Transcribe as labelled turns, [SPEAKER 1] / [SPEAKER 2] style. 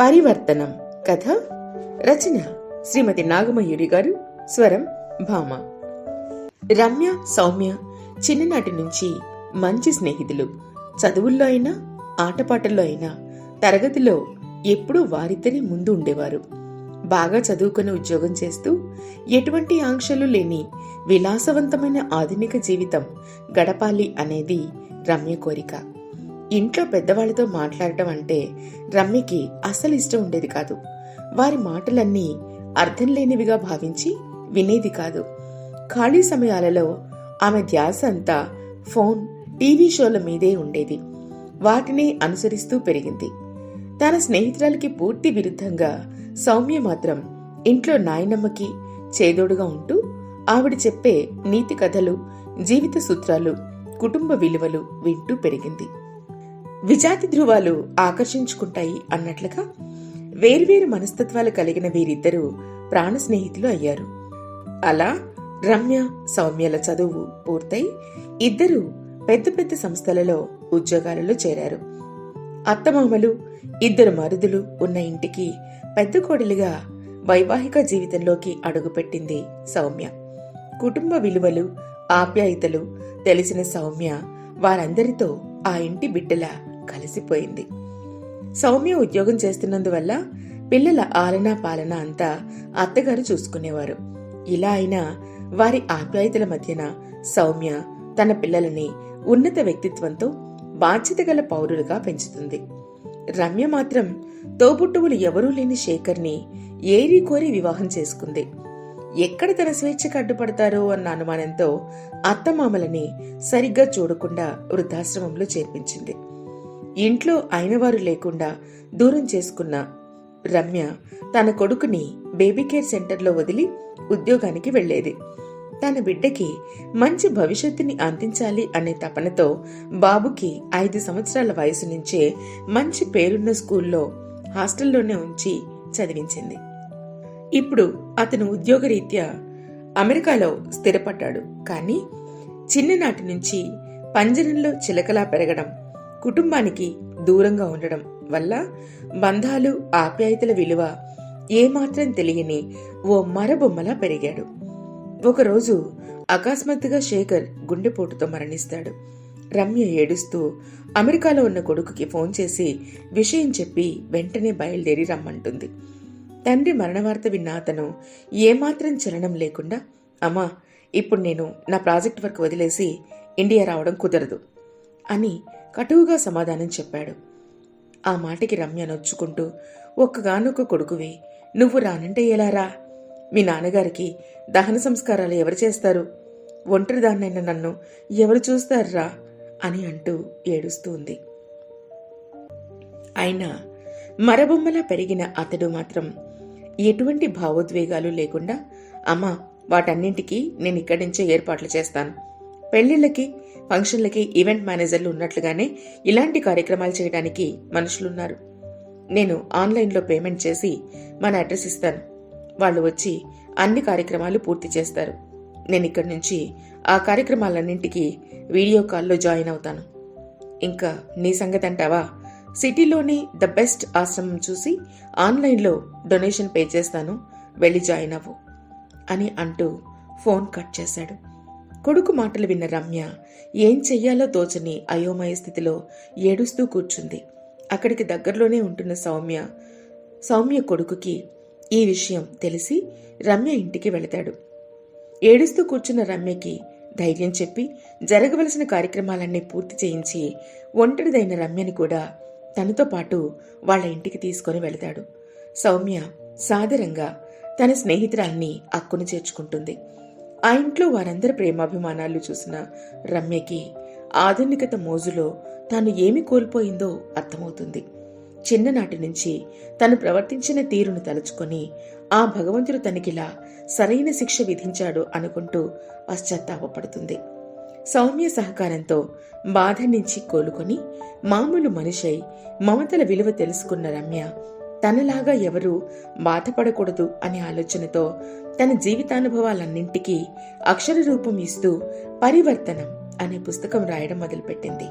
[SPEAKER 1] పరివర్తనం కథ రచన శ్రీమతి నాగమయూరి గారు స్వరం భామ. రమ్య సౌమ్య చిన్ననాటి నుంచి మంచి స్నేహితులు. చదువుల్లో అయినా ఆటపాటల్లో అయినా తరగతిలో ఎప్పుడూ వారిద్దరి ముందు ఉండేవారు. బాగా చదువుకుని ఉద్యోగం చేస్తూ ఎటువంటి ఆంక్షలు లేని విలాసవంతమైన ఆధునిక జీవితం గడపాలి అనేది రమ్య కోరిక. ఇంట్లో పెద్దవాళ్ళతో మాట్లాడటం అంటే రమ్యకి అసలు ఇష్టం ఉండేది కాదు. వారి మాటలన్నీ అర్థం లేనివిగా భావించి వినేది కాదు. ఖాళీ సమయాలలో ఆమె ధ్యాస అంతా ఫోన్ టీవీ షోల మీదే ఉండేది. వాటిని అనుసరిస్తూ పెరిగింది. తన స్నేహితురాలకి పూర్తి విరుద్ధంగా సౌమ్య మాత్రం ఇంట్లో నాయనమ్మకి చేదోడుగా ఉంటూ ఆవిడ చెప్పే నీతి కథలు జీవిత సూత్రాలు కుటుంబ విలువలు వింటూ పెరిగింది. విజాతి ధృవాలు ఆకర్షించుకుంటాయి అన్నట్లుగా వేర్వేరు మనస్తత్వాలు కలిగిన వీరిద్దరూ ప్రాణ స్నేహితులు అయ్యారు. అలా రమ్య సౌమ్యల చదువు పూర్తయి ఇద్దరూ పెద్ద పెద్ద సంస్థలలో ఉద్యోగాలలో చేరారు. అత్తమామలు ఇద్దరు మరుదులు ఉన్న ఇంటికి పెద్ద కోడలిగా వైవాహిక జీవితంలోకి అడుగుపెట్టింది సౌమ్య. కుటుంబ విలువలు ఆప్యాయతలు తెలిసిన సౌమ్య వారందరితో ఆ ఇంటి బిడ్డలా కలిసిపోయింది. సౌమ్య ఉద్యోగం చేస్తున్నందువల్ల పిల్లల ఆలన పాలన అంతా అత్తగారు చూసుకునేవారు. ఇలా అయినా వారి ఆప్యాయతల మధ్యన సౌమ్య తన పిల్లలని ఉన్నత వ్యక్తిత్వంతో బాధ్యత గల పౌరులుగా పెంచుతుంది. రమ్య మాత్రం తోబుట్టువులు ఎవరూ లేని శేఖర్ని ఏరి కోరి వివాహం చేసుకుంది. ఎక్కడ తన స్వేచ్ఛకు అడ్డుపడతారో అన్న అనుమానంతో అత్తమామలని సరిగ్గా చూడకుండా వృద్ధాశ్రమంలో చేర్పించింది. ఇంట్లో అయినవారు లేకుండా దూరం చేసుకున్న రమ్య తన కొడుకుని బేబీ కేర్ సెంటర్లో వదిలి ఉద్యోగానికి వెళ్ళేది తన బిడ్డకి మంచి భవిష్యత్తుని అందించాలి అనే తపనతో బాబుకి ఐదు సంవత్సరాల వయసు నుంచే మంచి పేరున్న స్కూల్లో హాస్టల్లోనే ఉంచి చదివించింది. ఇప్పుడు అతను ఉద్యోగరీత్యా అమెరికాలో స్థిరపడ్డాడు. కానీ చిన్ననాటి నుంచి పంజరంలో చిలకలా పెరగడం కుటుంబానికి దూరంగా ఉండడం వల్ల బంధాలు ఆప్యాయతల విలువ ఏమాత్రం తెలియని ఓ మరబొమ్మలా పెరిగాడు. ఒకరోజు అకస్మాత్తుగా శేఖర్ గుండెపోటుతో మరణిస్తాడు. రమ్య ఏడుస్తూ అమెరికాలో ఉన్న కొడుకుకి ఫోన్ చేసి విషయం చెప్పి వెంటనే బయలుదేరి రమ్మంటుంది. తండ్రి మరణవార్త విన్న అతను ఏమాత్రం చలనం లేకుండా అమ్మా ఇప్పుడు నేను నా ప్రాజెక్ట్ వర్క్ వదిలేసి ఇండియా రావడం కుదరదు అని కటువుగా సమాధానం చెప్పాడు. ఆ మాటకి రమ్య నొచ్చుకుంటూ ఒక్కగానొక్క కొడుకువే నువ్వు రానంటే ఎలా రా? మీ నాన్నగారికి దహన సంస్కారాలు ఎవరు చేస్తారు? ఒంటరిదాన్నైన నన్ను ఎవరు చూస్తారా అని అంటూ ఏడుస్తూ ఉంది అయినా మరబొమ్మలా పెరిగిన అతడు మాత్రం ఎటువంటి భావోద్వేగాలు లేకుండా అమ్మా వాటన్నింటికి నేను ఇక్కడి నుంచే ఏర్పాట్లు చేస్తాను. పెళ్ళిళ్ళకి ఫంక్షన్లకి ఈవెంట్ మేనేజర్లు ఉన్నట్లుగానే ఇలాంటి కార్యక్రమాలు చేయడానికి మనుషులున్నారు. నేను ఆన్లైన్లో పేమెంట్ చేసి మన అడ్రస్ ఇస్తాను. వాళ్ళు వచ్చి అన్ని కార్యక్రమాలు పూర్తి చేస్తారు. నేను ఇక్కడి నుంచి ఆ కార్యక్రమాలన్నింటికి వీడియో కాల్లో జాయిన్ అవుతాను. ఇంకా నీ సంగతి అంటావా? సిటీలోని ద బెస్ట్ ఆశ్రమం చూసి ఆన్లైన్లో డొనేషన్ పే చేస్తాను. వెళ్ళి జాయిన్ అవ్వు అని అంటూ ఫోన్ కట్ చేశాడు. కొడుకు మాటలు విన్న రమ్య ఏం చెయ్యాలో తోచని అయోమయ స్థితిలో ఏడుస్తూ కూర్చుంది. అక్కడికి దగ్గరలోనే ఉంటున్న సౌమ్య సౌమ్య కొడుకుకి ఈ విషయం తెలిసి రమ్య ఇంటికి వెళతాడు. ఏడుస్తూ కూర్చున్న రమ్యకి ధైర్యం చెప్పి జరగవలసిన కార్యక్రమాలన్నీ పూర్తి చేయించి ఒంటరిదైన రమ్యని కూడా తనతో పాటు వాళ్ళ ఇంటికి తీసుకొని వెళతాడు. సౌమ్య సాదరంగా తన స్నేహితురాల్ని అక్కును చేర్చుకుంటుంది. ఆ ఇంట్లో వారందరి ప్రేమాభిమానాలు చూసిన రమ్యకి ఆధునికత మోజులో తాను ఏమి కోల్పోయిందో అర్థమవుతుంది. చిన్ననాటి నుంచి తను ప్రవర్తించిన తీరును తలుచుకొని ఆ భగవంతుడు తనకిలా సరైన శిక్ష విధించాడు అనుకుంటూ పశ్చాత్తాపడుతుంది సౌమ్య సహకారంతో బాధ నుంచి కోలుకొని మామూలు మనిషై మమతల విలువ తెలుసుకున్న రమ్య తనలాగా ఎవరూ బాధపడకూడదు అనే ఆలోచనతో తన జీవితానుభవాలన్నింటికీ అక్షర రూపం ఇస్తూ పరివర్తనం అనే పుస్తకం రాయడం మొదలుపెట్టింది.